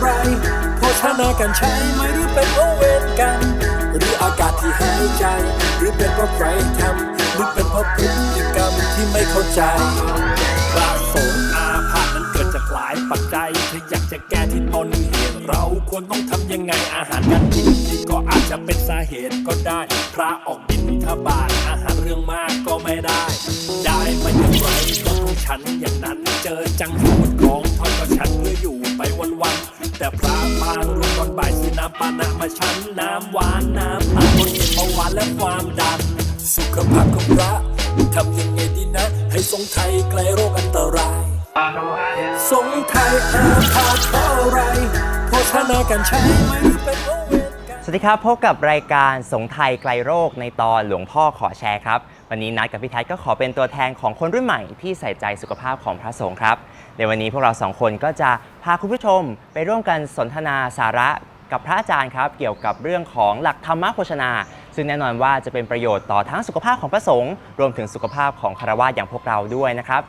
อะไรโภชนาการใช้ไหมหรือเป็นเพราะเวรกรรมหรืออากาศที่หายใจ หรือเป็นเพราะใครทำหรือเป็นเพราะพฤติกรรมที่ไม่เข้าใจพระสงฆ์อาพาธนั้นเกิดจากหลายปัจจัยถ้าอยากจะแก้ที่ต้นเหตุเราควรต้องทำยังไงอาหารการกินที่ก็อาจจะเป็นสาเหตุก็ได้ พระออกบินทบาทอาหารเรื่องมากก็ไม่ได้ ได้มาอย่างไรก็ต้องฉันอย่างนั้นเจอจังฟูดของทอดก็ฉันเพื่ออยู่ แต่พระบางรูปตอนบ่ายซื้อน้ำปานะมาฉันน้ำหวานน้ำตาลคนเกินเบาหวานและความดัน สุขภาพของพระทำยังไงดีนะ ให้ทรงไทยไกลโรคอันตรายทรงไทยอาพาธเพราะอะไรโภชนาการใช้ไหมหรือเป็นเพราะเวรกรรมสวัสดีครับ พบกับรายการสงไทยไกลโรคในตอนหลวงพ่อขอแชร์ครับ วันนี้นัดกับพี่แท็ก็ขอเป็นตัวแทนของคนรุ่นใหม่ที่ใส่ใจสุขภาพของพระสงฆ์ครับ ในวันนี้พวกเราสองคนก็จะพาคุณผู้ชมไปร่วมกันสนทนาสาระกับพระอาจารย์ครับ เกี่ยวกับเรื่องของหลักธรรมโภชนา ซึ่งแน่นอนว่าจะเป็นประโยชน์ต่อทั้งสุขภาพของพระสงฆ์รวมถึงสุขภาพของคารวะอย่างพวกเราด้วยนะครับ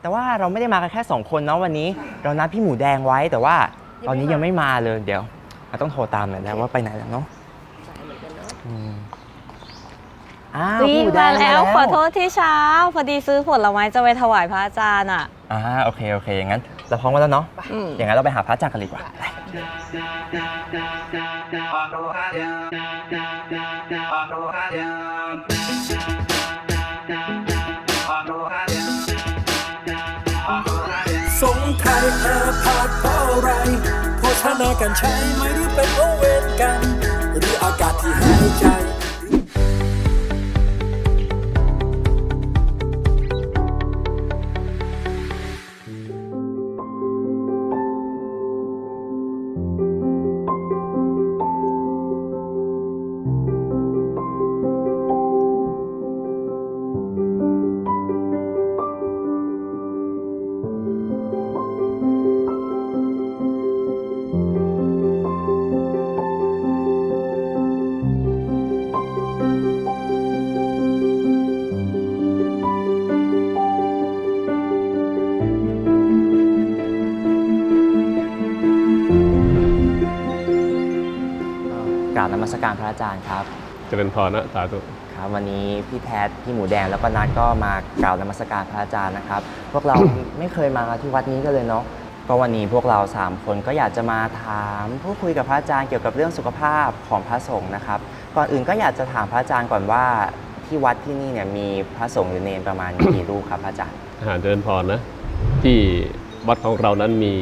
แต่ว่าเราไม่ได้มากันแค่ 2 คนเนาะวันนี้ เรานัดพี่หมูแดงไว้แต่ว่าตอนนี้ยังไม่มาเลยเดี๋ยวเราต้องโทรตามหน่อยแล้วว่าไปไหนแล้วเนาะอืมอ้าวพี่หมูแดมางแล้วขอโทษที่เช้า พอดีซื้อผลไม้จะไปถวายพระอาจารย์อะ อ่าโอเคโอเคอย่างนั้นเราพร้อมกันแล้วเนาะอืม อย่างนั้นเราไปหาพระอาจารย์กันดีกว่าไปทรงไทยอาพาธเพราะอะไรโภชนาการใช้ไหมหรือเป็นเพราะเวรกรรมหรืออากาศที่หายใจ สการพระอาจารย์ครับเจริญพรนะสาธุครับวันนี้พี่แพทพี่หมูแดงแล้วก็นัดก็มากราบนมัสการพระอาจารย์นะครับ พวกเรา ไม่เคยมาที่วัดนี้กันเลยเนาะก็วันนี้พวกเราสามคนก็อยากจะมาถามพูดคุยกับพระอาจารย์เกี่ยวกับเรื่องสุขภาพของพระสงฆ์นะครับ ก่อนอื่นก็อยากจะถามพระอาจารย์ก่อนว่าที่วัดที่นี่เนี่ยมีพระสงฆ์หรือเนรประมาณกี่รูปครับพระอาจารย์อาหารเจริญพรนะ ที่วัดของเรานั้นมี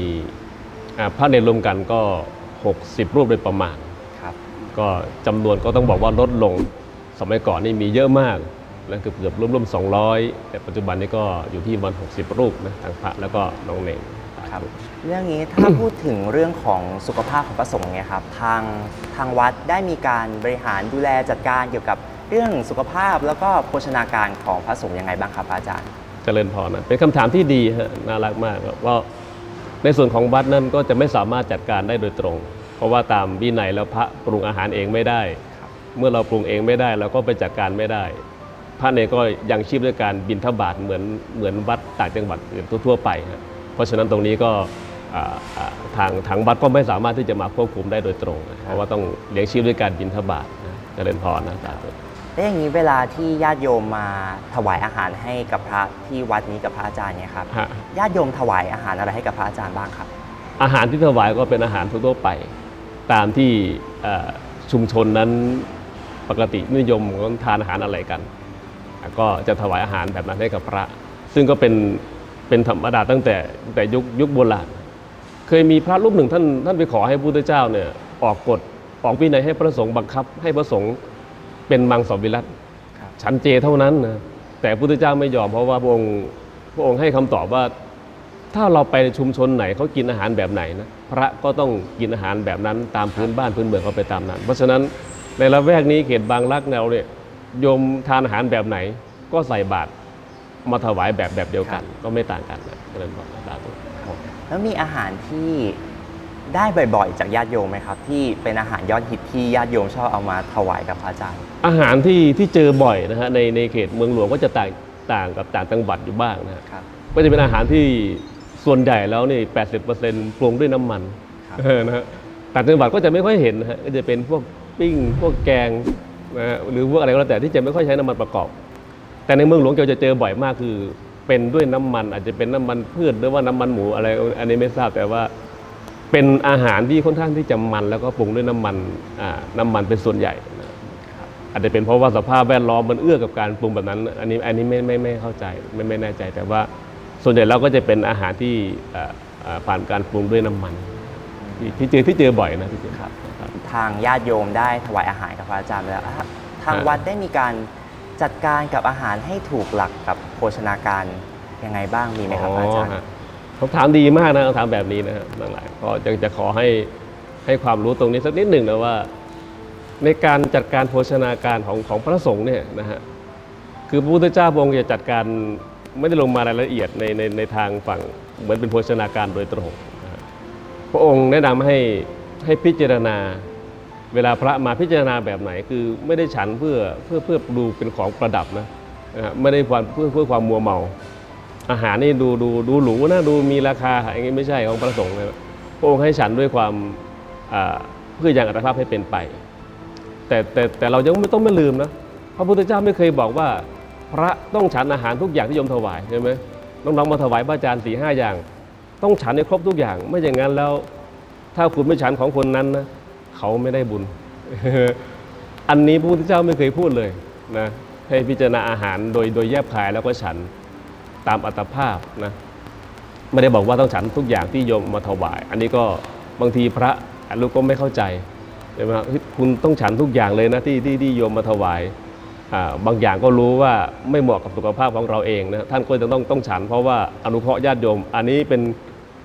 อ่าพระเนรรวมกันก็ 60 รูปโดยประมาณครับ ก็จำนวนก็ต้องบอกว่าลดลง สมัยก่อนนี่มีเยอะมากแล้วเกือบเกือบร่วมๆ200 แต่ปัจจุบันนี้ก็อยู่ที่วัน60 รูปนะทางพระแล้วก็น้องเนงครับ เรื่องนี้ถ้าพูดถึงเรื่องของสุขภาพของพระสงฆ์เนี่ยครับทางทางวัดได้มีการบริหารดูแลจัดการเกี่ยวกับเรื่องสุขภาพแล้วก็โภชนาการของพระสงฆ์ยังไงบ้างครับพระอาจารย์ เจริญพรนะเป็นคำถามที่ดีฮะน่ารักมากครับว่าในส่วนของวัดนั้นก็จะไม่สามารถจัดการได้โดยตรงเพ ราะว่าตามวินัยแล้วพระปรุงอาหารเองไม่ได้ เมื่อเราปรุงเองไม่ได้เราก็ไปจัดการไม่ได้ พระเนรก็ยังชีพด้วยการบินทบาทเหมือนเหมือนวัดต่างจังหวัดอื่นทั่วๆไปฮะเพราะฉะนั้นตรงนี้ก็อ่าอ่าทางทางวัดก็ไม่สามารถที่จะมาควบคุมได้โดยตรงนะเพราะว่าต้องเลี้ยงชีพด้วยการบินทบาทนะเจริญพรนะสาธุแล้วอย่างนี้เวลาที่ญาติโยมมาถวายอาหารให้กับพระที่วัดนี้กับพระอาจารย์เนี่ยครับฮะญาติโยมถวายอาหารอะไรให้กับพระอาจารย์บ้างครับ อาหารที่ถวายก็เป็นอาหารทั่วๆไป ตามที่เอ่อชุมชนนั้นปกตินิยมเขาทานอาหารอะไรกัน ก็จะถวายอาหารแบบนั้นให้กับพระ ซึ่งก็เป็นเป็นธรรมดาตั้งแต่ตั้งแต่ยุคยุคโบราณเคยมีพระรูปหนึ่งท่านท่านไปขอให้พระพุทธเจ้าเนี่ยออกกฎออกวินัยให้พระสงฆ์บังคับ ให้พระสงฆ์เป็นมังสวิรัตครับฉันเจเท่านั้นนะแต่พระพุทธเจ้าไม่ยอมเพราะว่าพระองค์พระองค์ให้คำตอบว่า ถ้าเราไปในชุมชนไหนเขากินอาหารแบบไหนนะพระก็ต้องกินอาหารแบบนั้นตามพื้นบ้านพื้นเมืองเขาไปตามนั้น เพราะฉะนั้นในละแวกนี้เขตบางรักแนวเนี่ยโยมทานอาหารแบบไหน ก็ใส่บาตรมาถวายแบบแบบเดียวกัน ก็ไม่ต่างกันนะเจริญพรสาธุแล้วมีอาหารที่ได้บ่อยๆ จากญาติโยมไหมครับ ที่เป็นอาหารยอดฮิตที่ญาติโยมชอบเอามาถวายกับพระอาจารย์ อาหารที่ที่เจอบ่อยนะฮะในในเขตเมืองหลวงก็จะต่างต่างกับต่างจังหวัดอยู่บ้างนะฮะครับก็จะเป็นอาหารที่ ส่วนใหญ่แล้วนี่80%ปรุงด้วยน้ำมันครับเออนะฮะต่างจังหวัดก็จะไม่ค่อยเห็นนะฮะก็จะเป็นพวกปิ้งพวกแกงนะฮะหรือพวกอะไรก็แล้วแต่ที่จะไม่ค่อยใช้น้ำมันประกอบ แต่ในเมืองหลวงเราจะเจอบ่อยมากคือ เป็นด้วยน้ำมัน อาจจะเป็นน้ำมันพืชหรือว่าน้ำมันหมูอะไรอันนี้ไม่ทราบแต่ว่าเป็นอาหารที่ค่อนข้างที่จะมันแล้วก็ปรุงด้วยน้ำมันอ่าน้ำมันเป็นส่วนใหญ่นะอาจจะเป็นเพราะว่าสภาพแวดล้อมมันเอื้อกับการปรุงแบบนั้น อันนี้อันนี้ไม่ไม่ไม่เข้าใจไม่ไม่แน่ใจแต่ว่า ส่วนใหญ่เราก็จะเป็นอาหารที่อ่าอ่าผ่านการปรุงด้วยน้ำมันที่ที่เจอที่เจอบ่อยนะที่เจอครับ ทางญาติโยมได้ถวายอาหารกับพระอาจารย์ไปแล้วอะทางฮะวัดได้มีการจัดการกับอาหารให้ถูกหลักกับโภชนาการยังไงบ้างมีไหมครับพระอาจารย์ฮะคำถามดีมากนะคำถามแบบนี้นะฮะทั้งหลายก็ยังจะขอให้ให้ความรู้ตรงนี้สักนิดหนึ่งนะว่า ในการจัดการโภชนาการของของพระสงฆ์เนี่ยนะฮะคือพระพุทธเจ้าพระองค์จะจัดการ ไม่ได้ลงมารายละเอียดในในในทางฝั่งเหมือนเป็นโภชนาการโดยตรงพระองค์แนะนำให้ให้พิจารณาเวลาพระมาพิจารณาแบบไหน คือไม่ได้ฉันเพื่อเพื่อเพื่อดูเป็นของประดับนะไม่ได้ความเพื่อเพื่อความมัวเมา อาหารนี่ดูดูดูหรูนะดูมีราคาอย่างนี้ไม่ใช่ของพระสงฆ์นะพระองค์ให้ฉันด้วยความเพื่อยังอัตภาพให้เป็นไป แต่แต่แต่เรายังไม่ต้องไม่ลืมนะพระพุทธเจ้าไม่เคยบอกว่า พระต้องฉันอาหารทุกอย่างที่โยมถวายใช่ไหมน้องๆมาถวายพระอาจารย์สี่ห้าอย่าง ต้องฉันให้ครบทุกอย่าง ไม่อย่างนั้นแล้ว ถ้าคุณไม่ฉันของคนนั้นนะเขาไม่ได้บุญ อันนี้พระพุทธเจ้าไม่เคยพูดเลยนะให้พิจารณาอาหารโดยโดยแยบคายแล้วก็ฉันตามอัตภาพนะไม่ได้บอกว่าต้องฉันทุกอย่างที่โยมมาถวาย อันนี้ก็บางทีพระลูกก็ไม่เข้าใจใช่ไหมคุณต้องฉันทุกอย่างเลยนะที่ที่ที่โยมมาถวาย บางอย่างก็รู้ว่าไม่เหมาะกับสุขภาพของเราเองนะท่านก็จะต้องต้องฉัน เพราะว่าอนุเคราะห์ญาติโยม อันนี้เป็น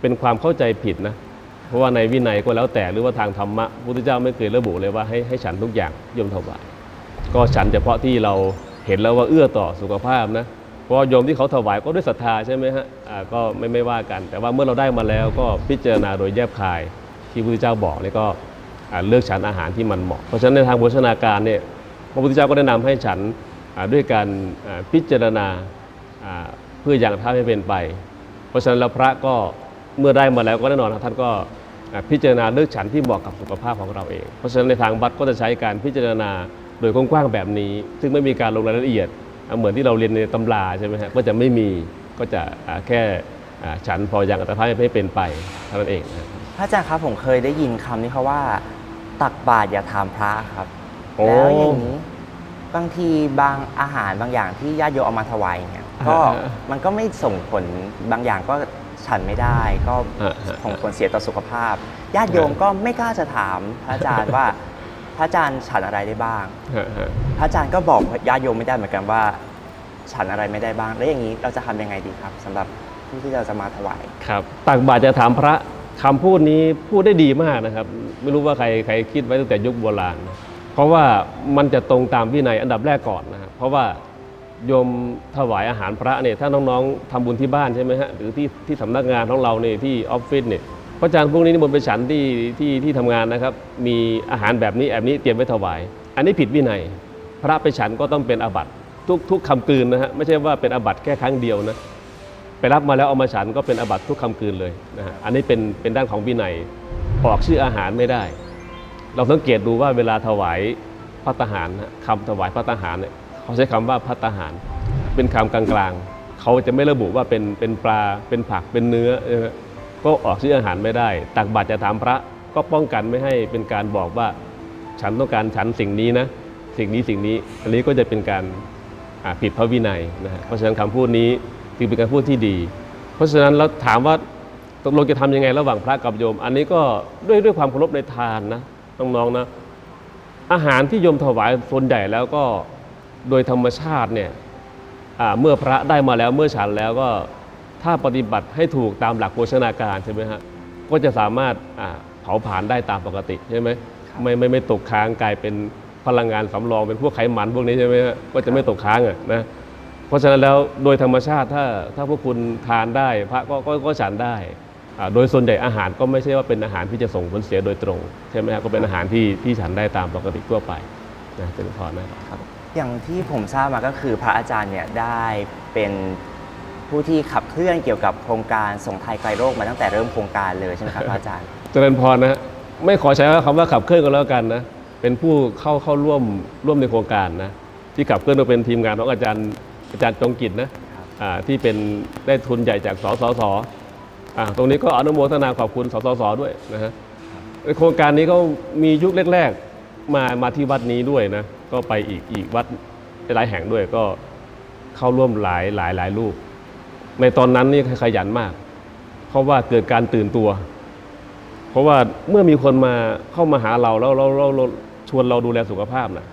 เป็นความเข้าใจผิดนะเพราะว่าในวินัยก็แล้วแต่หรือว่าทางธรรมะพุทธเจ้าไม่เคยระบุเลยว่าให้ให้ฉันทุกอย่างโยมถวายก็ฉันเฉพาะที่เราเห็นแล้วว่าเอื้อต่อสุขภาพนะเพราะว่าโยมที่เขาถวายก็ด้วยศรัทธาใช่ไหมฮะอ่าก็ไม่ไม่ว่ากัน แต่ว่าเมื่อเราได้มาแล้วก็พิจารณาโดยแยบคายที่พุทธเจ้าบอกนี่ก็เลือกฉันอาหารที่มันเหมาะ เพราะฉะนั้นในทางโภชนาการเนี่ย ระพุทธเจ้าก็แนะนำให้ฉันด้วยการพิจารณาเพื่ออย่างท่าให้เป็นไป เพราะฉะนั้นแล้วพระก็เมื่อได้มาแล้วก็แน่นอนท่านก็พิจารณาเลือกฉันที่เหมาะกับสุขภาพของเราเอง เพราะฉะนั้นในทางวัดก็จะใช้การพิจารณาโดยกว้างๆแบบนี้ ซึ่งไม่มีการลงรายละเอียด เหมือนที่เราเรียนในตำราใช่ไหมฮะก็จะไม่มีก็จะแค่ฉันพออย่างอัตภาพให้เป็นไปเท่านั้นเองพระอาจารย์ครับผมเคยได้ยินคำนี้เขาว่า ตักบาตรอย่าถามพระครับ โอ้ แล้วอย่างนี้บางทีบางอาหารบางอย่างที่ญาติโยมเอามาถวายเนี่ยก็อ่ามันก็ไม่ส่งผลบางอย่างก็ฉันไม่ได้ ก็อ่าฮะส่งผลเสียต่อสุขภาพญาติโยมก็ไม่กล้าจะถามพระอาจารย์ว่า พระอาจารย์ฉันอะไรได้บ้างฮะฮะพระอาจารย์ก็บอกญาติโยมไม่ได้เหมือนกันว่า ฉันอะไรไม่ได้บ้าง แล้วอย่างนี้เราจะทำยังไงดีครับสำหรับผู้ที่เราจะมาถวาย ครับตักบาตรจะถามพระคำพูดนี้พูดได้ดีมากนะครับ ไม่รู้ว่าใครใครคิดไว้ตั้งแต่ยุคโบราณนะ เพราะว่ามันจะตรงตามวินัยอันดับแรกก่อนนะครับเพราะว่าโยมถวายอาหารพระเนี่ยถ้าน้องๆทำบุญที่บ้านใช่ไหมฮะหรือที่ที่สำนักงานของเราเนี่ยที่ออฟฟิศเนี่ยพระอาจารย์พวกนี้นิมนต์ไปฉันที่ที่ที่ทำงานนะครับ มีอาหารแบบนี้แบบนี้เตรียมไว้ถวาย อันนี้ผิดวินัย พระไปฉันก็ต้องเป็นอาบัติทุกทุกคำกลืนนะฮะไม่ใช่ว่าเป็นอาบัติแค่ครั้งเดียวนะไปรับมาแล้วเอามาฉันก็เป็นอาบัติทุกคำคืนเลยนะฮะอันนี้เป็นเป็นด้านของวินัยออกชื่ออาหารไม่ได้ เราสังเกตดูว่าเวลาถวายพัตตาหารนะคำถวายพัตตาหารเนี่ยเขาใช้คำว่าพัตตาหาร เป็นคำกลางๆเขาจะไม่ระบุว่าเป็นเป็นปลาเป็นผักเป็นเนื้อเออก็ออกชื่ออาหารไม่ได้ ตักบาตรจะถามพระก็ป้องกันไม่ให้เป็นการบอกว่า ฉันต้องการฉันสิ่งนี้นะ สิ่งนี้สิ่งนี้ อันนี้ก็จะเป็นการผิดพระวินัยนะเพราะฉะนั้นคำพูดนี้จึงเป็นการพูดที่ดี เพราะฉะนั้นเราถามว่าตกลงจะทำยังไงระหว่างพระกับโยม อันนี้ก็ด้วยด้วยความเคารพในทานนะ น้องๆนะ อาหารที่โยมถวายส่วนใหญ่แล้วก็โดยธรรมชาติเนี่ยอ่าเมื่อพระได้มาแล้วเมื่อฉันแล้วก็ถ้าปฏิบัติให้ถูกตามหลักโภชนาการใช่ไหมฮะก็จะสามารถอ่าเผาผลาญได้ตามปกติใช่ไหมครับไม่ไม่ไม่ตกค้างกลายเป็นพลังงานสำรองเป็นพวกไขมันพวกนี้ใช่ไหมฮะก็จะไม่ตกค้างอะนะเพราะฉะนั้นแล้วโดยธรรมชาติถ้าถ้าพวกคุณทานได้ พระก็ก็ก็ฉันได้อ่า โดยส่วนใหญ่อาหารก็ไม่ใช่ว่าเป็นอาหารที่จะส่งผลเสียโดยตรงใช่ไหมครับก็เป็นอาหารที่ที่ฉันได้ตามปกติทั่วไปนะเป็นพอนะครับอย่างที่ผมทราบมาก็คือพระอาจารย์เนี่ยได้เป็นผู้ที่ขับเคลื่อนเกี่ยวกับโครงการส่งไทยไกลโลกมาตั้งแต่เริ่มโครงการเลยใช่ไหมครับพระอาจารย์ เจริญพรนะฮะไม่ขอใช้คำว่าขับเคลื่อนกันแล้วกันนะเป็นผู้เข้าเข้าร่วมร่วมในโครงการนะที่ขับเคลื่อนโดยเป็นทีมงานของอาจารย์อาจารย์จงกิจนะอ่าที่เป็นได้ทุนใหญ่จากสสสอ่า ตรงนี้ก็อนุโมทนาขอบคุณสสสด้วยนะฮะในโครงการนี้ก็มียุคแรกๆมามาที่วัดนี้ด้วยนะก็ไปอีกอีกวัดหลายแห่งด้วยก็เข้าร่วมหลายหลายหลายรูป ในตอนนั้นนี่ขยันมาก เพราะว่าเกิดการตื่นตัว เพราะว่าเมื่อมีคนมาเข้ามาหาเราแล้วเราเราเราชวนเราดูแลสุขภาพนะ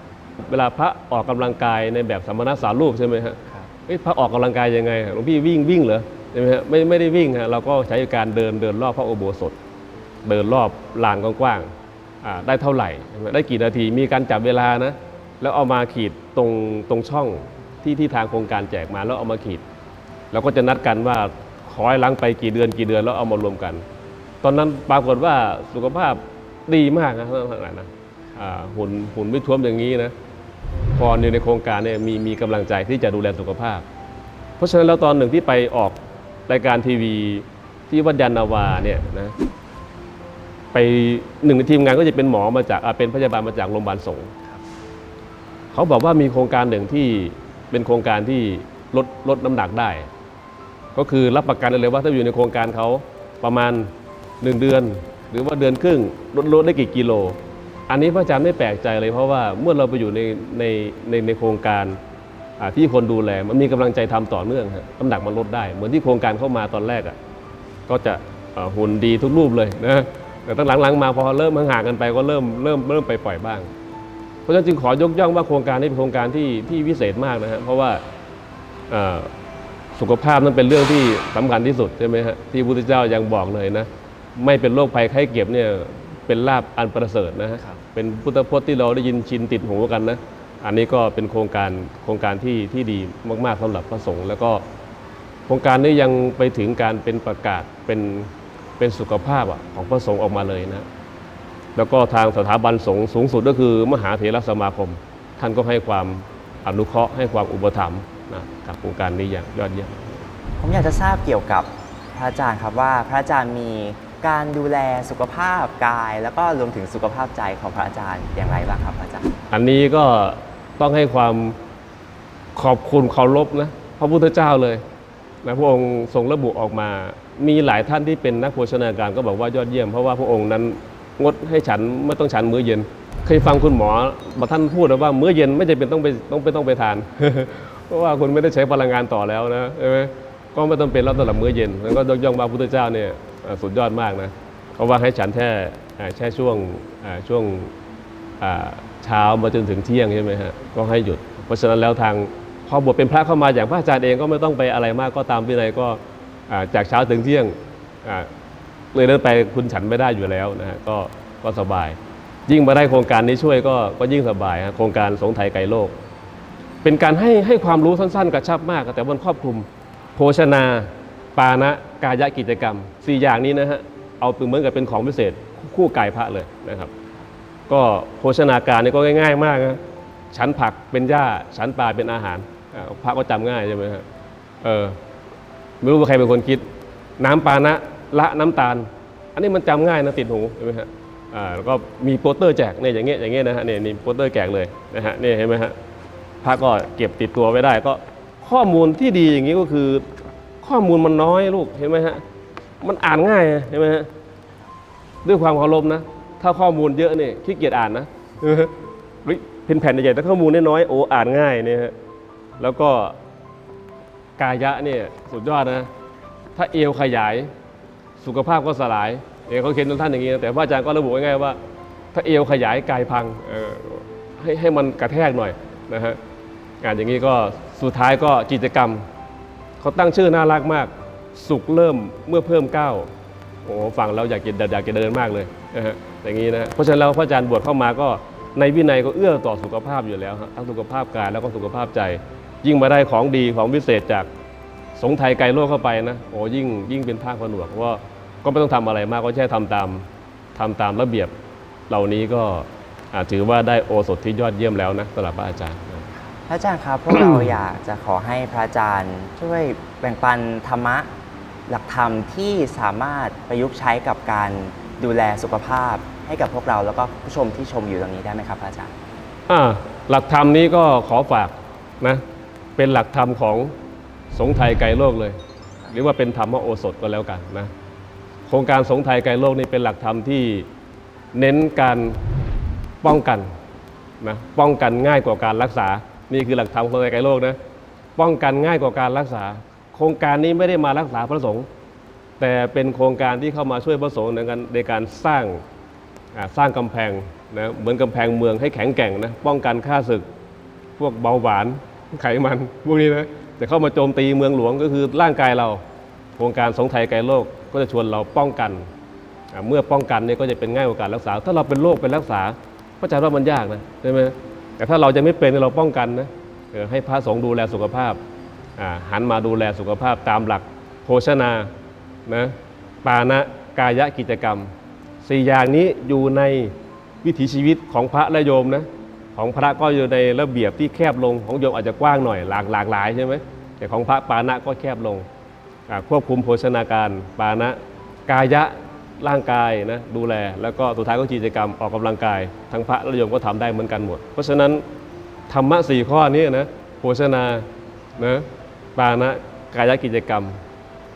เวลาพระออกกำลังกายในแบบสมณะสารูปใช่ไหมฮะครับเอ้ยพระออกกำลังกายยังไงหลวงพี่วิ่งวิ่งเหรอ ใช่ไหมฮะไม่ไม่ได้วิ่งฮะเราก็ใช้การเดินเดินรอบพระอุโบสถ เดินรอบลานกว้างๆได้เท่าไหร่ ได้กี่นาทีมีการจับเวลานะแล้วเอามาขีดตรงตรงช่องที่ที่ทางโครงการแจกมาแล้วเอามาขีดเราก็จะนัดกันว่าขอให้ล้างไปกี่เดือนกี่เดือนแล้วเอามารวมกัน ตอนนั้นปรากฏว่าสุขภาพดีมากนะขนาดนะอ่าหุ่นหุ่นไม่ท้วมอย่างนี้นะพอในในโครงการเนี่ยมีมีกำลังใจที่จะดูแลสุขภาพ เพราะฉะนั้นแล้วตอนหนึ่งที่ไปออก รายการทีวีที่วัดยานนาวาเนี่ยนะไปหนึ่งในทีมงานก็จะเป็นหมอมาจากอ่าเป็นพยาบาลมาจากโรงพยาบาลสงฆ์เขาบอกว่ามีโครงการหนึ่งที่เป็นโครงการที่ลดลดน้ำหนักได้ ก็คือรับประกันได้เลยว่าถ้าอยู่ในโครงการเขาประมาณ 1 เดือน หรือว่าเดือนครึ่งลดลดได้กี่กิโล อันนี้พระอาจารย์ไม่แปลกใจเลยเพราะว่าเมื่อเราไปอยู่ในในในในโครงการ ที่คนดูแลมันมีกำลังใจทำต่อเนื่องฮะน้ำหนักมันลดได้ เหมือนที่โครงการเข้ามาตอนแรกอะก็จะเอ่อหุ่นดีทุกรูปเลยนะแต่ตั้งหลังๆมาพอเริ่มห่างๆกันไปก็เริ่มเริ่มเริ่มไปปล่อยบ้าง เพราะฉะนั้นจึงขอยกย่องว่าโครงการนี้เป็นโครงการที่ที่วิเศษมากนะฮะเพราะว่าเอ่อสุขภาพนั้นเป็นเรื่องที่สำคัญที่สุดใช่ไหมฮะที่พระพุทธเจ้ายังบอกเลยนะไม่เป็นโรคภัยไข้เจ็บเนี่ยเป็นลาบอันประเสริฐนะฮะครับเป็นพุทธพจน์ที่เราได้ยินชินติดหูกันนะ อันนี้ก็เป็นโครงการโครงการที่ที่ดีมากๆสำหรับพระสงฆ์แล้วก็โครงการนี้ยังไปถึงการเป็นประกาศเป็นเป็นสุขภาพอะของพระสงฆ์ออกมาเลยนะแล้วก็ทางสถาบันสงฆ์สูงสุดก็คือ มหาเถรสมาคม ท่านก็ให้ความอนุเคราะห์ให้ความอุปถัมภ์นะกับโครงการนี้อย่างยอดเยี่ยมผมอยากจะทราบเกี่ยวกับพระอาจารย์ครับว่าพระอาจารย์มีการดูแลสุขภาพกาย แล้วก็รวมถึงสุขภาพใจของพระอาจารย์อย่างไรบ้างครับพระอาจารย์ อันนี้ก็ ต้องให้ความขอบคุณเคารพนะพระพุทธเจ้าเลยนะพระองค์ทรงระบุออกมา มีหลายท่านที่เป็นนักโภชนาการก็บอกว่ายอดเยี่ยม เพราะว่าพระองค์นั้นงดให้ฉันไม่ต้องฉันมื้อเย็น เคยฟังคุณหมอบางท่านพูดนะว่ามื้อเย็นไม่จำเป็นต้องไปต้องไปต้องไปทาน เพราะว่าคุณไม่ได้ใช้พลังงานต่อแล้วนะใช่ไหมก็ไม่ต้องเป็นรับสำหรับมื้อเย็น แล้วก็ยกย่องว่าพระพุทธเจ้าเนี่ยสุดยอดมากนะเพราะว่าให้ฉันแค่แค่ช่วงช่วง เช้ามาจนถึงเที่ยงใช่ไหมฮะก็ให้หยุด เพราะฉะนั้นแล้วทางพอบวชเป็นพระเข้ามาอย่างพระอาจารย์เองก็ไม่ต้องไปอะไรมากก็ตามวินัยก็จากเช้าถึงเที่ยงเลยเดินไปคุณฉันไม่ได้อยู่แล้วนะฮะก็ก็สบาย ยิ่งมาได้โครงการนี้ช่วยก็ก็ยิ่งสบายฮะโครงการสงไทยไกลโลก เป็นการให้ให้ความรู้สั้นๆ กระชับมาก แต่มันครอบคลุมโภชนา ปานะกายกิจกรรมสี่อย่างนี้นะฮะเอาเป็นเหมือนกับเป็นของพิเศษคู่กายพระเลยนะครับ ก็โภชนาการนี่ก็ง่าย ๆ มากนะชั้นผักเป็นหญ้าชั้นปลาเป็นอาหารพระก็จำง่ายใช่ไหมฮะเออไม่รู้ว่าใครเป็นคนคิด น้ำปานะละน้ำตาล อันนี้มันจำง่ายนะติดหูใช่ไหมฮะอ่าแล้วก็มีโปสเตอร์แจกเนี่ยอย่างเงี้ยอย่างเงี้ยนะฮะเนี่ยมีโปสเตอร์แจกเลยนะฮะนี่เห็นไหมฮะพระก็เก็บติดตัวไว้ได้ ก็ข้อมูลที่ดีอย่างนี้ก็คือ ข้อมูลมันน้อยลูกเห็นไหมฮะมันอ่านง่ายเห็นไหมฮะด้วยความเคารพนะ ถ้าข้อมูลเยอะเนี่ยขี้เกียจอ่านนะเฮ้ยเป็นแผ่นใหญ่แต่ข้อมูลน้อยๆโอ้อ่านง่ายเนี่ยฮะแล้วก็กายะเนี่ยสุดยอดนะ ถ้าเอวขยายสุขภาพก็สลายเอวเขาเขียนท่านอย่างนี้นะแต่พระอาจารย์ก็ระบุง่ายว่า ถ้าเอวขยายกายพังเออให้ให้มันกระแทกหน่อยนะฮะงานอย่างนี้ก็สุดท้ายก็กิจกรรม เขาตั้งชื่อน่ารักมาก สุขเริ่มเมื่อเพิ่มก้าว โอ้ฟังแล้วอยากจะอยากจะเดินมากเลยนะฮะอย่างนี้นะเพราะฉะนั้นแล้วพระอาจารย์บวชเข้ามาก็ในวินัยก็เอื้อต่อสุขภาพอยู่แล้วทั้งสุขภาพกายแล้วก็สุขภาพใจ ยิ่งมาได้ของดีของวิเศษจากสงไทยไกลโลกเข้าไปนะโอ้ยิ่งยิ่งเป็นภาคผนวกเพราะว่าก็ไม่ต้องทำอะไรมากก็แค่ทำตามทำตามระเบียบเหล่านี้ก็ถือว่าได้โอสถที่ยอดเยี่ยมแล้วนะสำหรับพระอาจารย์พระอาจารย์ครับพวกเราอยากจะขอให้พระอาจารย์ช่วยแบ่งปันธรรมะ หลักธรรมที่สามารถประยุกต์ใช้กับการดูแลสุขภาพให้กับพวกเราแล้วก็ผู้ชมที่ชมอยู่ตรงนี้ได้ไหมครับพระอาจารย์อ่าหลักธรรมนี้ก็ขอฝากนะเป็นหลักธรรมของสงฆ์ไทยไกลโลกเลย หรือว่าเป็นธรรมโอสถก็แล้วกันนะโครงการสงฆ์ไทยไกลโลกนี่เป็นหลักธรรมที่เน้นการป้องกันนะป้องกันง่ายกว่าการรักษา นี่คือหลักธรรมของไทยไกลโลกนะป้องกันง่ายกว่าการรักษา โครงการนี้ไม่ได้มารักษาพระสงฆ์แต่เป็นโครงการที่เข้ามาช่วยพระสงฆ์ในการในการสร้างสร้างกำแพงนะเหมือนกำแพงเมืองให้แข็งแกร่งนะป้องกันค่าศึก พวกเบาหวานไขมันพวกนี้นะจะเข้ามาโจมตีเมืองหลวงก็คือร่างกายเรา โครงการสงไทยไกลโลกก็จะชวนเราป้องกัน เมื่อป้องกันเนี่ยก็จะเป็นง่ายกว่าการรักษา ถ้าเราเป็นโรคเป็นรักษาก็จะว่ามันยากนะใช่ไหมแต่ถ้าเราจะไม่เป็นเราป้องกันนะให้พระสงฆ์ดูแลสุขภาพ หันมาดูแลสุขภาพตามหลักโภชนานะปานะกายะกิจกรรมสี่อย่างนี้อยู่ในวิถีชีวิตของพระและโยมนะของพระก็อยู่ในระเบียบที่แคบลงของโยมอาจจะกว้างหน่อยหลากหลากหลายใช่ไหมแต่ของพระปานะก็แคบลงควบคุมโภชนาการปานะกายะร่างกายนะดูแลแล้วก็สุดท้ายก็กิจกรรมออกกำลังกายทั้งพระและโยมก็ทำได้เหมือนกันหมด เพราะฉะนั้นธรรมะสี่ข้อนี้นะโภชนานะ ปานะกายะกิจกรรม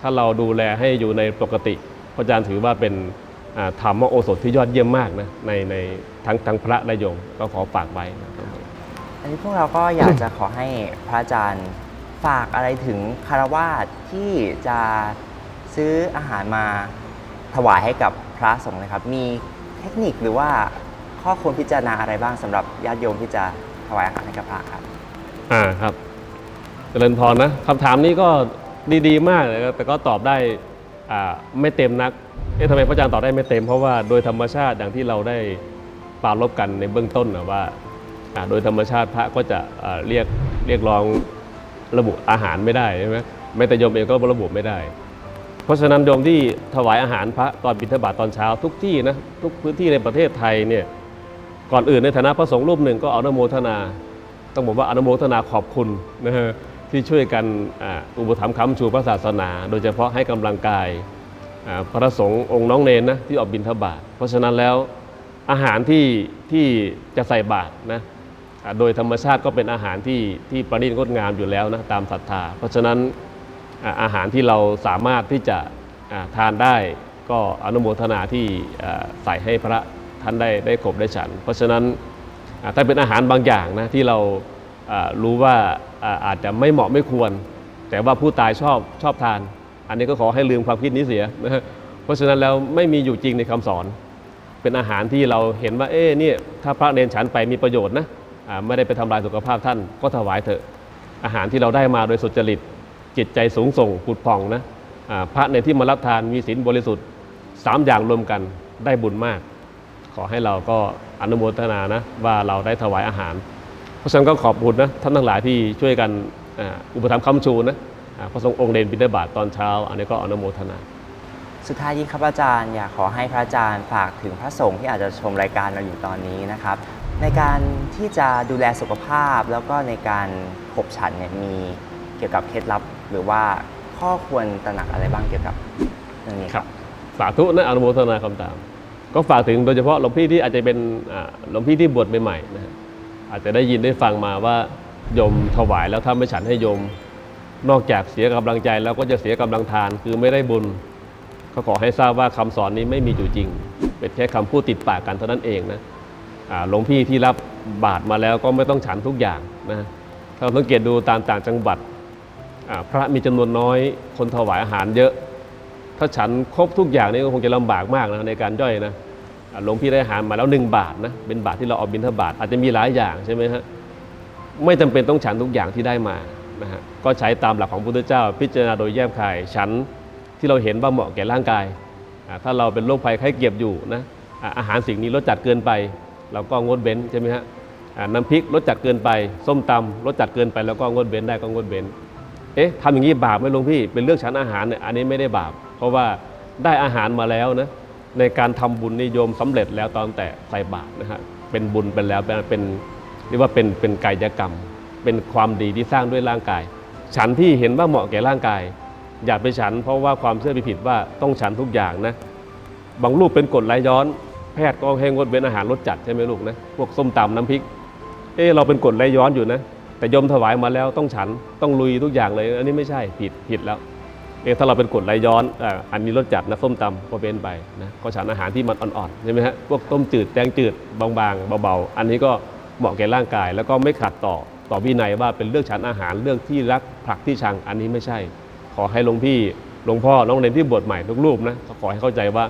ถ้าเราดูแลให้อยู่ในปกติ พระอาจารย์ถือว่าเป็นอ่าธรรมโอสถที่ยอดเยี่ยมมากนะในในทั้งทั้งพระและโยมก็ขอฝากไว้นะครับอันนี้พวกเราก็อยากจะขอให้พระอาจารย์ฝากอะไรถึงคารวาสที่จะซื้ออาหารมาถวายให้กับพระสงฆ์นะครับ มีเทคนิคหรือว่าข้อควรพิจารณาอะไรบ้างสำหรับญาติโยมที่จะถวายอาหารให้กับพระครับ อ่าครับ เจริญพรนะคำถามนี้ก็ดีๆ มากเลยแต่ก็ตอบได้ไม่เต็มนักเอ๊ะทำไมพระอาจารย์ตอบได้ไม่เต็มเพราะว่าโดยธรรมชาติอย่างที่เราได้ปรารบกันในเบื้องต้นนะว่าโดยธรรมชาติพระก็จะเรียกเรียกร้องระบุอาหารไม่ได้ใช่ไหมแม้แต่โยมเองก็ระบุไม่ได้ เพราะฉะนั้นโยมที่ถวายอาหารพระตอนบิณฑบาตตอนเช้าทุกที่นะทุกพื้นที่ในประเทศไทยเนี่ยก่อนอื่นในฐานะพระสงฆ์รูปหนึ่งก็อาอนโมทนา ต้องบอกว่าอนุโมทนาขอบคุณนะฮะ ที่ช่วยกันอุปถัมภ์ค้ำชูพระศาสนา โดยเฉพาะให้กำลังกายพระสงฆ์องค์น้องเนนนะที่ออกบิณฑบาตเพราะฉะนั้นแล้วอาหารที่ที่จะใส่บาตรนะโดยธรรมชาติก็เป็นอาหารที่ที่ประณีตงดงามอยู่แล้วนะตามศรัทธา เพราะฉะนั้นอาหารที่เราสามารถที่จะทานได้ก็อนุโมทนาที่ใส่ให้พระท่านได้ได้ขบได้ฉัน เพราะฉะนั้นถ้าเป็นอาหารบางอย่างนะที่เรา รู้ว่าอาจจะไม่เหมาะไม่ควร แต่ว่าผู้ตายชอบชอบทาน อันนี้ก็ขอให้ลืมความคิดนี้เสียนะเพราะฉะนั้นแล้วไม่มีอยู่จริงในคำสอน เป็นอาหารที่เราเห็นว่าเอ๊ะเนี่ยถ้าพระเนนฉันไปมีประโยชน์นะไม่ได้ไปทำลายสุขภาพท่านก็ถวายเถอะ อาหารที่เราได้มาโดยสุจริตจิตใจสูงส่งผุดผ่องนะพระในที่มารับทานมีศีลบริสุทธิ์สามอย่างรวมกันได้บุญมาก ขอให้เราก็อนุโมทนานะว่าเราได้ถวายอาหาร เพราะฉะนั้นก็ขอบคุณนะท่านทั้งหลายที่ช่วยกันอ่าอุปถัมภ์คำชูนะอ่าพระสงฆ์องค์เดนบิณฑบาตตอนเช้า อันนี้ก็อนุโมทนา สุดท้ายนี้ครับอาจารย์อยากขอให้พระอาจารย์ฝากถึงพระสงฆ์ที่อาจจะชมรายการเราอยู่ตอนนี้นะครับ ในการที่จะดูแลสุขภาพแล้วก็ในการขบฉันเนี่ยมีเกี่ยวกับเคล็ดลับ หรือว่าข้อควรตระหนักอะไรบ้างเกี่ยวกับเรื่องนี้ครับ สาธุนะอนุโมทนาคำตาม ก็ฝากถึงโดยเฉพาะหลวงพี่ที่อาจจะเป็นอ่าหลวงพี่ที่บวชใหม่ๆนะฮะ อาจจะได้ยินได้ฟังมาว่าโยมถวายแล้วถ้าไม่ฉันให้โยม นอกจากเสียกำลังใจแล้วก็จะเสียกำลังทานคือไม่ได้บุญก็ขอให้ทราบว่าคำสอนนี้ไม่มีอยู่จริง เป็นแค่คำพูดติดปากกันเท่านั้นเองนะหลวงพี่ที่รับบาตรมาแล้วก็ไม่ต้องฉันทุกอย่างนะถ้าเราสังเกตดูตามต่างจังหวัดพระมีจำนวนน้อยคนถวายอาหารเยอะ ถ้าฉันครบทุกอย่างนี่ก็คงจะลำบากมากนะในการย่อยนะ หลวงพี่ได้อาหารมาแล้วหนึ่งบาทนะเป็นบาทที่เราเอาบิณฑบาตอาจจะมีหลายอย่างใช่ไหมฮะไม่จำเป็นต้องฉันทุกอย่างที่ได้มานะฮะก็ใช้ตามหลักของพุทธเจ้า พิจารณาโดยแยบคายฉันที่เราเห็นว่าเหมาะแก่ร่างกาย ถ้าเราเป็นโรคภัยไข้เจ็บอยู่นะอาหารสิ่งนี้รสจัดเกินไป เราก็งดเว้นใช่ไหมฮะน้ำพริกรสจัดเกินไป ส้มตำรสจัดเกินไปแล้วก็งดเว้นได้ก็งดเว้นเอ๊ะทำอย่างนี้บาปไหมหลวงพี่เป็นเรื่องฉันอาหารเนี่ยอันนี้ไม่ได้บาป เพราะว่าได้อาหารมาแล้วนะ ในการทำบุญนิยมสำเร็จแล้วตอนแต่ใส่บาตรนะฮะเป็นบุญไปแล้วเป็นเรียกว่าเป็นเป็นกายกรรม เป็นความดีที่สร้างด้วยร่างกาย ฉันที่เห็นว่าเหมาะแก่ร่างกาย อย่าไปฉัน เพราะว่าความเชื่อผิดว่าต้องฉันทุกอย่างนะบางลูกเป็นกรดไหลย้อน แพทย์ก็ให้งดเว้นอาหารรสจัดใช่ไหมลูกนะพวกส้มตำน้ำพริก เออเราเป็นกรดไหลย้อนอยู่นะ แต่ยมถวายมาแล้วต้องฉันต้องลุยทุกอย่างเลย อันนี้ไม่ใช่ผิดผิดแล้ว เออถ้าเราเป็นกรดไหลย้อนอ,อันนี้รสจัดนะส้มตำก็เป็นไปนะก็ฉันอาหารที่มันอ่อนๆใช่ไหมฮะพวกต้มจืดแกงจืดบางๆเบาๆ อันนี้ก็เหมาะแก่ร่างกาย แล้วก็ไม่ขัดต่อต่อวินัยว่าเป็นเลือกฉันอาหารเลือกที่รักผักที่ชังอันนี้ไม่ใช่ ขอให้หลวงพี่หลวงพ่อน้องเรนที่บวชใหม่ทุกรูปนะก็ขอให้เข้าใจว่า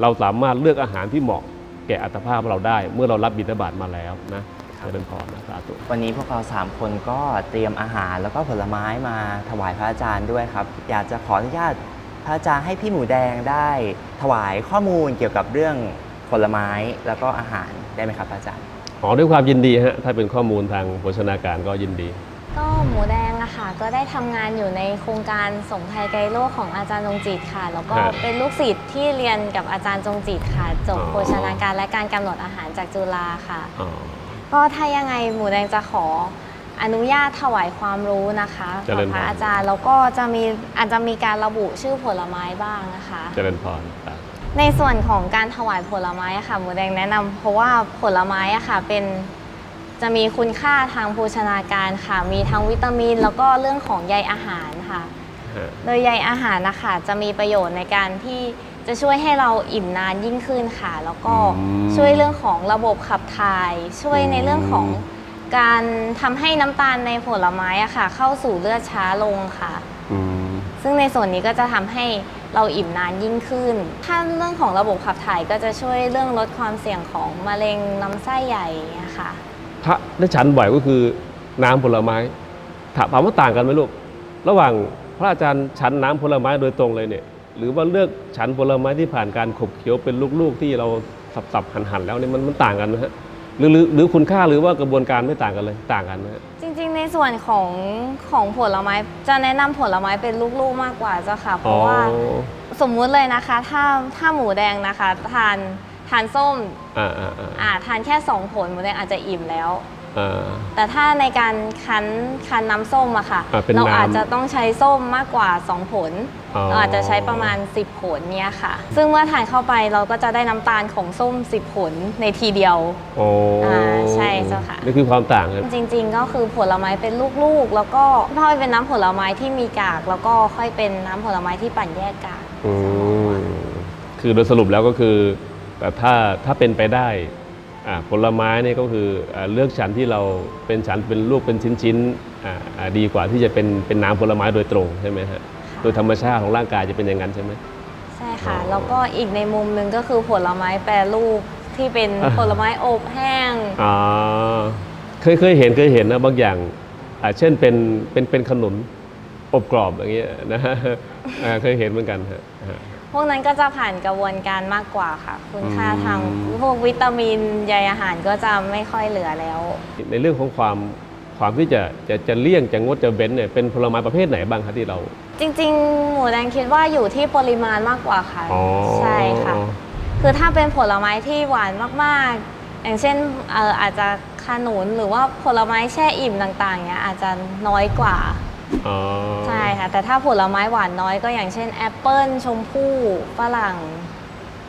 เราสามารถเลือกอาหารที่เหมาะแก่อัตภาพเราได้ เมื่อเรารับบิณฑบาตมาแล้วนะ เจริญพรนะสาธุ วันนี้พวกเรา 3 คนก็เตรียมอาหารแล้วก็ผลไม้มาถวายพระอาจารย์ด้วยครับ อยากจะขออนุญาตพระอาจารย์ให้พี่หมูแดงได้ถวายข้อมูลเกี่ยวกับเรื่องผลไม้แล้วก็อาหารได้ไหมครับพระอาจารย์ อ๋อด้วยความยินดีฮะถ้าเป็นข้อมูลทางโภชนาการก็ยินดี ก็หมูแดงอะค่ะ ก็ได้ทำงานอยู่ในโครงการสงไทยไกลโลกของอาจารย์จงจิตค่ะ แล้วก็ครับเป็นลูกศิษย์ที่เรียนกับอาจารย์จงจิตค่ะ จบอ๋อ โภชนาการและการกำหนดอาหารจากจุฬาค่ะ อ๋อ ก็ถ้ายังไงหมูแดงจะขออนุญาตถวายความรู้นะคะเจริญต่อพร พระอาจารย์แล้วก็จะมีอาจจะมีการระบุชื่อผลไม้บ้างนะคะ เจริญพรสาธุในส่วนของการถวายผลไม้อะค่ะหมูแดงแนะนำเพราะว่าผลไม้อะค่ะเป็นจะมีคุณค่าทางโภชนาการค่ะ มีทั้งวิตามิน แล้วก็เรื่องของใยอาหารค่ะฮะโดยใยอาหารนะคะจะมีประโยชน์ในการที่ จะช่วยให้เราอิ่มนานยิ่งขึ้นค่ะ แล้วก็อืมช่วยเรื่องของระบบขับถ่าย ช่วยในเรื่องของอืม การทำให้น้ำตาลในผลไม้อะค่ะ เข้าสู่เลือดช้าลงค่ะ อืม ซึ่งในส่วนนี้ก็จะทำให้เราอิ่มนานยิ่งขึ้น ถ้าเรื่องของระบบขับถ่ายก็จะช่วยเรื่องลดความเสี่ยงของมะเร็งลำไส้ใหญ่เนี่ยค่ะ พระได้ฉันบ่อยก็คือน้ำผลไม้ถามว่าต่างกันไหมลูกระหว่างพระอาจารย์ฉันน้ำผลไม้โดยตรงเลยเนี่ย หรือว่าเลือกฉันผลไม้ที่ผ่านการขบเคี้ยวเป็นลูกๆที่เราสับๆหั่นๆแล้วเนี่ยมันมันต่างกันไหมฮะหรือหรือหรือคุณค่าหรือว่ากระบวนการไม่ต่างกันเลยต่างกันไหมฮะ จริงๆ ในส่วนของของผลไม้จะแนะนำผลไม้เป็นลูกๆมากกว่าเจ้าค่ะ เพราะว่าอ๋อ สมมุติเลยนะคะ ถ้าถ้าหมูแดงนะคะ ทานทานส้มอ่าอ่าอ่าอ่าทานแค่สองผลหมูแดงอาจจะอิ่มแล้ว อ่า แต่ถ้าในการคั้นคั้นน้ำส้มอะค่ะ อ่าเป็นเราน้ำ อาจจะต้องใช้ส้มมากกว่า2ผลอ๋อ เราอาจจะใช้ประมาณ 10 ผลเนี่ยค่ะ ซึ่งเมื่อทานเข้าไปเราก็จะได้น้ำตาลของส้ม 10 ผลในทีเดียวโอ้อ่าใช่เจ้าค่ะ นี่คือความต่างครับจริงๆ ก็คือผลไม้เป็นลูกๆ แล้วก็ถ้าเป็นน้ำผลไม้ที่มีกาก แล้วก็ค่อยเป็นน้ำผลไม้ที่ปั่นแยกกาก อืมคือโดยสรุปแล้วก็คือแต่ถ้าถ้าเป็นไปได้อ่าผลไม้เนี่ยก็คืออ่าเลือกฉันที่เราเป็นฉันเป็นลูกเป็นชิ้นๆอ่าอ่าดีกว่าที่จะเป็นเป็นน้ำผลไม้โดยตรงใช่ไหมฮะ โดยธรรมชาติของร่างกายจะเป็นอย่างนั้นใช่ไหม ใช่ค่ะอ๋อแล้วก็อีกในมุมหนึ่งก็คือผลไม้แปรรูปที่เป็นอ่าผลไม้อบแห้ง อ่าเคยเคยเห็นเคยเห็นนะบางอย่างอ่าเช่นเป็นเป็นเป็นขนุนอบกรอบอย่างเงี้ยนะฮะอ่าเคยเห็นเหมือนกันฮะฮะ พวกนั้นก็จะผ่านกระบวนการมากกว่าค่ะ คุณค่าอืม ทางพวกวิตามินใยอาหารก็จะไม่ค่อยเหลือแล้ว ในเรื่องของความ ความที่จะจะจะเลี่ยงจะงดจะเว้นเนี่ยเป็นผลไม้ประเภทไหนบ้างครับที่เรา จริงๆ หมูแดงคิดว่าอยู่ที่ปริมาณมากกว่าค่ะ อ๋อ ใช่ค่ะ คือถ้าเป็นผลไม้ที่หวานมากๆ อย่างเช่นเอ่ออาจจะขนุนหรือว่าผลไม้แช่อิ่มต่างๆเนี้ยอาจจะน้อยกว่า อ๋อใช่ค่ะ แต่ถ้าผลไม้หวานน้อยก็อย่างเช่นแอปเปิ้ลชมพู่ฝรั่ง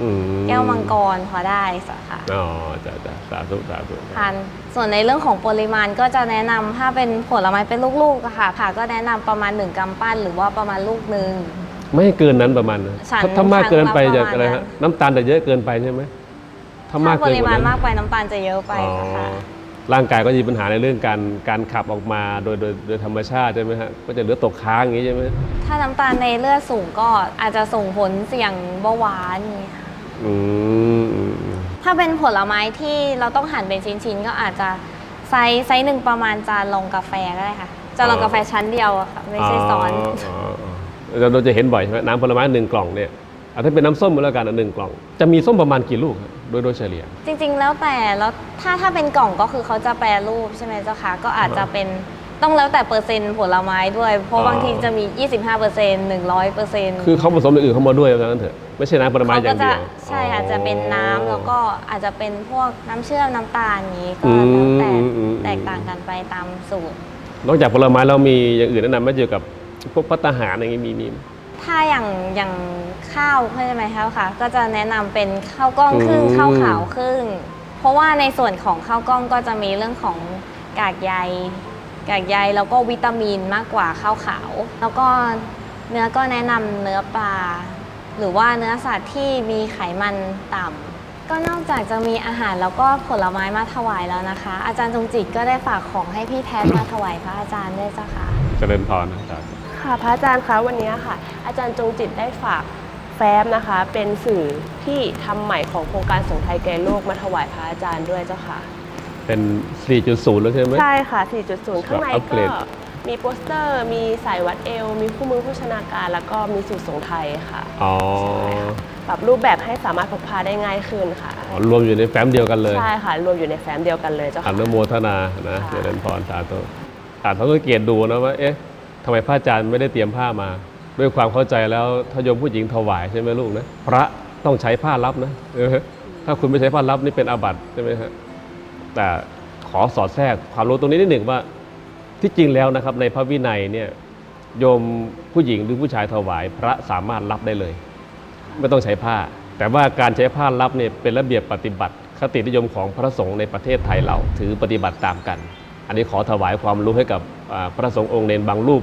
อืมแก้วมังกรพอได้สักค่ะอ๋อจ้ะจ้ะสาธุสาธุทานส่วนในเรื่องของปริมาณก็จะแนะนำถ้าเป็นผลไม้เป็นลูกๆอะค่ะค่ะก็แนะนำประมาณ 1กำปั้น หรือว่าประมาณลูกหนึ่ง ไม่ให้เกินนั้นประมาณนะฉันถ้าถ้ามากเกินไปครั้จะงละประมาณอะไรฮะนั้นน้ำตาลจะเยอะเกินไปใช่ไหมถ้าากถ้ามปเกินริกมาว่าณนั้นมากไปน้ำตาลจะเยอะไปอ๋อค่ะร่างกายก็จะมีปัญหาในเรื่องการการขับออกมาโดยโดยโดยธรรมชาติใช่ไหมฮะก็จะเหลือตกค้างอย่างนี้ใช่ไหม ถ้าน้ำตาลในเลือดสูงก็อาจจะส่งผลเสี่ยงเบาหวานอย่างเงี้ยค่ะ อืมอืมอืมถ้าเป็นผลไม้ที่เราต้องหั่นเป็นชิ้นๆ ก็อาจจะไซส์ไซส์หนึ่งประมาณจานรองกาแฟก็ได้ค่ะจานรองกาแฟชั้นเดียวอะค่ะไม่ใช่ซ้อนอ๋ออ๋อเราเราจะเห็นบ่อยใช่ไหมน้ำผลไม้หนึ่งกล่องเนี่ยอะถ้าเป็นน้ำส้มก็แล้วกันอะหนึ่งกล่อง จะมีส้มประมาณกี่ลูกครับโดยโดยเฉลี่ย จริงๆ แล้วแต่แล้วถ้าถ้าเป็นกล่องก็คือเขาจะแปรรูปใช่ไหมเจ้าคะก็อาจจะเป็น ต้องแล้วแต่เปอร์เซ็นต์ผลไม้ด้วย เพอ๋ราะอบางทีจะมี 25เปอร์เซ็นต์100เปอร์เซ็นต์คือเขาผสมอย่างอื่นเข้ามาด้วยว่างั้นเถอะไม่ใช่น้ำผลไม้เขาอก็ย่างจะเดียวใช่อาจจะเป็นน้ำแล้วก็อาจจะเป็นพวกน้ำเชื่อมน้ำตาลอย่างนี้ก็อืมแล้วแต่อืมอืมแตกต่างกันไปตามสูตร นอกจากผลไม้เรามีอย่างอื่นแนะนำไหมเกี่ยวกับพวกพัตตาหารอย่างนี้มีมีถ้าอย่างอย่างข้าวใช่ไหมคะค่ะ ก็จะแนะนำเป็นข้าวกล้องครึ่งอืมข้าวขาวครึ่ง เพราะว่าในส่วนของข้าวกล้องก็จะมีเรื่องของกากใย กากใยแล้วก็วิตามินมากกว่าข้าวขาว แล้วก็เนื้อก็แนะนำเนื้อปลา หรือว่าเนื้อสัตว์ที่มีไขมันต่ำก็นอกจากจะมีอาหารแล้วก็ผลไม้มาถวายแล้วนะคะ อาจารย์จงจิตก็ได้ฝากของให้พี่แพทย์มาถวายพระอาจารย์ด้วยเจ้าค่ะเจริญพรนะครับค่ะพระอาจารย์คะวันนี้ค่ะ อาจารย์จงจิตได้ฝากแฟ้มนะคะ เป็นสื่อที่ทำใหม่ของโครงการส่งไทยแก่โลกมาถวายพระอาจารย์ด้วยเจ้าค่ะ เป็น 4.0 แล้วใช่ไหม ใช่ค่ะ 4.0 ข้างในอัปเกรก็ด มีโปสเตอร์ มีสายวัดเอว มีคู่มือผู้ชนาการ แล้วก็มีสูตรส่งไทยค่ะ อ๋อปรับรูปแบบให้สามารถพกพาได้ง่ายขึ้นค่ะรวมอยู่ในแฟ้มเดียวกันเลยใช่ค่ะ รวมอยู่ในแฟ้มเดียวกันเลยเจ้าอค่ะ นุโมทนานะค่ะ เจริญพรสาธุอ่านเขาก็เกียรติดูนะว่า เอ๊ะทำไมพระอาจารย์ไม่ได้เตรียมผ้ามา ด้วยความเข้าใจแล้วถ้าโยมผู้หญิงถวายใช่ไหมลูกนะ พระต้องใช้ผ้ารับนะเออถ้าคุณไม่ใช้ผ้ารับนี่เป็นอาบัติใช่ไหมฮะ แต่ขอสอดแทรกความรู้ตรงนี้นิดหนึ่งว่าที่จริงแล้วนะครับในพระวินัยเนี่ยโยมผู้หญิงหรือผู้ชายถวายพระสามารถรับได้เลย ไม่ต้องใช้ผ้า แต่ว่าการใช้ผ้ารับเนี่ยเป็นระเบียบปฏิบัติ คตินิยมของพระสงฆ์ในประเทศไทยเราถือปฏิบัติตามกัน อันนี้ขอถวายความรู้ให้กับอ่าพระสงฆ์องค์เนนบางรูป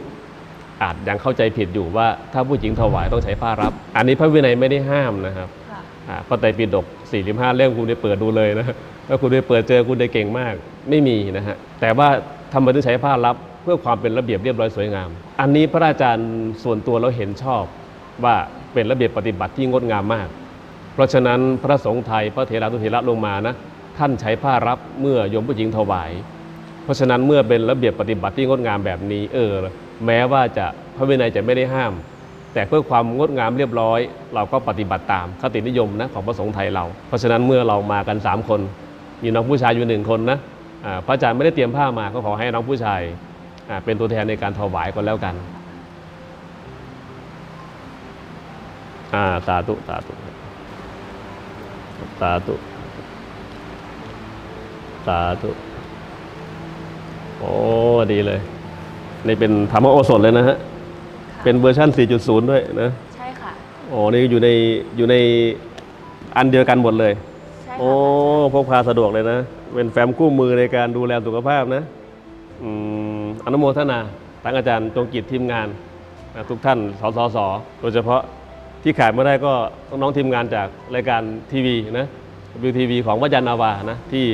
อาจยังเข้าใจผิดอยู่ว่าถ้าผู้หญิงถวายต้องใช้ผ้ารับ อันนี้พระวินัยไม่ได้ห้ามนะครับค่ะอ่าพระไตรปิฎก45 เล่มคุณได้เปิดดูเลยนะ ถ้าคุณได้เปิดเจอคุณได้เก่งมาก ไม่มีนะฮะแต่ว่าทำไมต้องใช้ผ้ารับเพื่อความเป็นระเบียบเรียบร้อยสวยงาม อันนี้พระอาจารย์ส่วนตัวเราเห็นชอบว่าเป็นระเบียบปฏิบัติที่งดงามมาก เพราะฉะนั้นพระสงฆ์ไทยพระเถระทุเถระลงมานะท่านใช้ผ้ารับเมื่อโยมผู้หญิงถวาย เพราะฉะนั้นเมื่อเป็นระเบียบปฏิบัติที่งดงามแบบนี้ เออ แม้ว่าจะพระวินัยจะไม่ได้ห้าม แต่เพื่อความงดงามเรียบร้อย เราก็ปฏิบัติตามคตินิยมนะของพระสงฆ์ไทยเรา เพราะฉะนั้นเมื่อเรามากัน 3 คน มีน้องผู้ชายอยู่หนึ่งคนนะอ่าพระอาจารย์ไม่ได้เตรียมผ้ามาก็ขอให้น้องผู้ชายอ่าเป็นตัวแทนในการถวายก็แล้วกันอ่าสาธุสาธุสาธุสาธุโอ้ดีเลย นี่เป็นธรรมโอสถเลยนะฮะ เป็นเวอร์ชัน4.0 ด้วยนะ ใช่ค่ะ โอ้นี่อยู่ในอยู่ในอันเดียวกันหมดเลย ช่โอ้พกพาสะดวกเลยนะ เป็นแฟ้มคู่มือในการดูแลสุขภาพนะอืมอนุโมทนาทั้งอาจารย์จงกิจทีมงานนะทุกท่านสสสโดยเฉพาะที่ขาดไม่ได้ก็น้องๆทีมงานจากรายการทีวีนะวิวทีวีของวัดยานนาวานะที่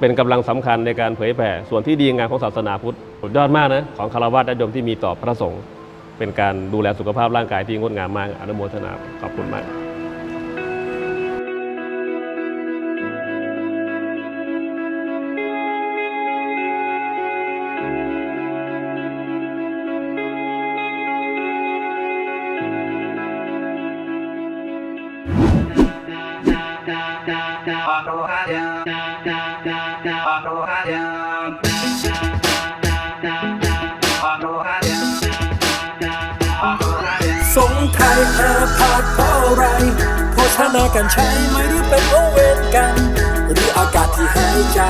เป็นกำลังสำคัญในการเผยแผ่ส่วนที่ดีงามของศาสนาพุทธสุดยอดมากนะของคารวะญาติโยมที่มีต่อพระสงฆ์เป็นการดูแลสุขภาพร่างกายที่งดงามมากอนุโมทนาขอบคุณมาก สงไทยอาพาธเพราะอะไรโภชนาการใช้ไหมหรือเป็นโอเวรกัน หรืออากาศที่หายใจ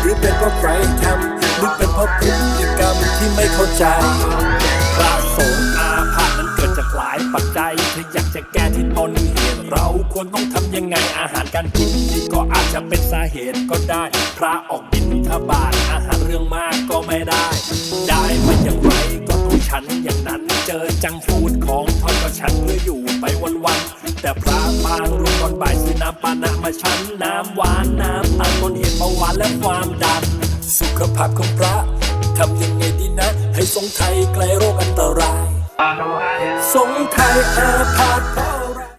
หรือเป็นเพราะใครทำหรือเป็นเพราะพฤติกรรมที่ไม่เข้าใจพระสงฆ์อาพ หลายปัจจัยถ้าอยากจะแก้ที่ต้นเหตุเราควรต้องทำยังไงอาหารการกินที่ก็อาจจะเป็นสาเหตุก็ได้ พระออกบินทบาทอาหารเรื่องมากก็ไม่ได้ ได้มาอย่างไรก็ต้องฉันอย่างนั้น เจอจังฟูดของทอดก็ฉันเพื่ออยู่ไปวันๆแต่พระบางรูปตอนบ่ายซื้อน้ำปานะมาฉันน้ำหวานน้ำตาลต้นเหตุเบาหวานและความดัน สุขภาพของพระทำยังไงดีนะ ให้ทรงไทยไกลโรคอันตราย สงไทยอาพาธเพรา